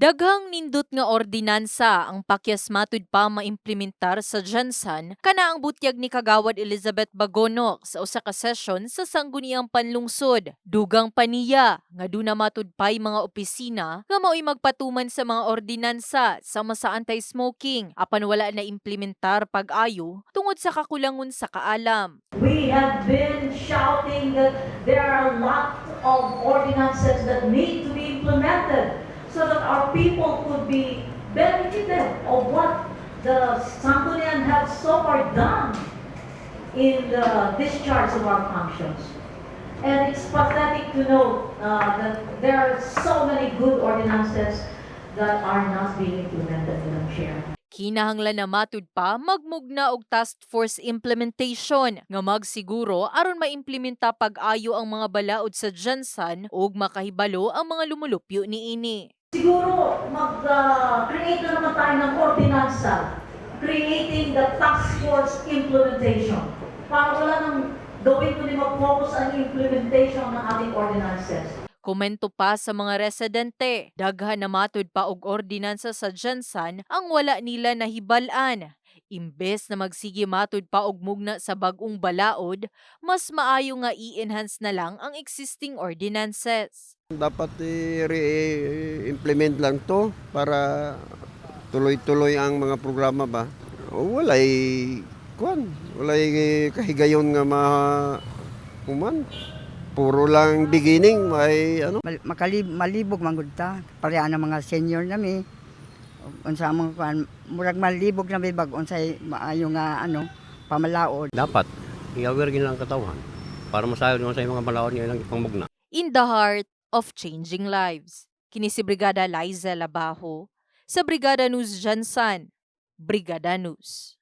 Daghang nindot nga ordinansa ang pakyas matud pa maimplementar sa Jansan kana ang butyag ni Kagawad Elizabeth Bagonok sa usa ka session sa Sangguniang Panlungsod. Dugang paniya nga duna matud pay mga opisina nga mao'y magpatuman sa mga ordinansa sama sa anti-smoking apan wala na implementar pag-ayo tungod sa kakulangon sa kaalam. We have been shouting that there are a lot of ordinances that need to be implemented so that our people could be benefited of what the Sangguniang have so far done in the discharge of our functions. And it's pathetic to note uh, that there are so many good ordinances that are not being implemented, Madam Chair. Kinahanglan na matud pa magmugna og task force implementation nga magsiguro aron maimplementa pag-ayo ang mga balaod sa Jansan ug makahibalo ang mga lumulupyo niini. Siguro mag-create na naman tayo ng ordinansa creating the task force implementation. Para wala nang gawin kundi mag-focus ang implementation ng ating ordinances. Komento pa sa mga residente, daghan na matud pa og ordinansa sa Jansan ang wala nila nahibalan. Imbes na magsige matud pa og mugna sa bag-ong balaod, mas maayo nga i-enhance na lang ang existing ordinances. Dapat i-implement lang to para tuloy-tuloy ang mga programa ba. O, Walay kuan, walay kahigayon nga ma human. Puro lang beginning may ano Mal- makalib malibog man gud ta pareha ang mga senior nami unsa mga kuan murag malibog na may bag unsay maayo nga ano pamalaod dapat i-aware gina ang katawan para masayon nga sa mga malaon nga ilang pangmugna. In the heart of changing lives. Kini si Brigada Liza Labajo sa Brigada News Jansan. Brigada News.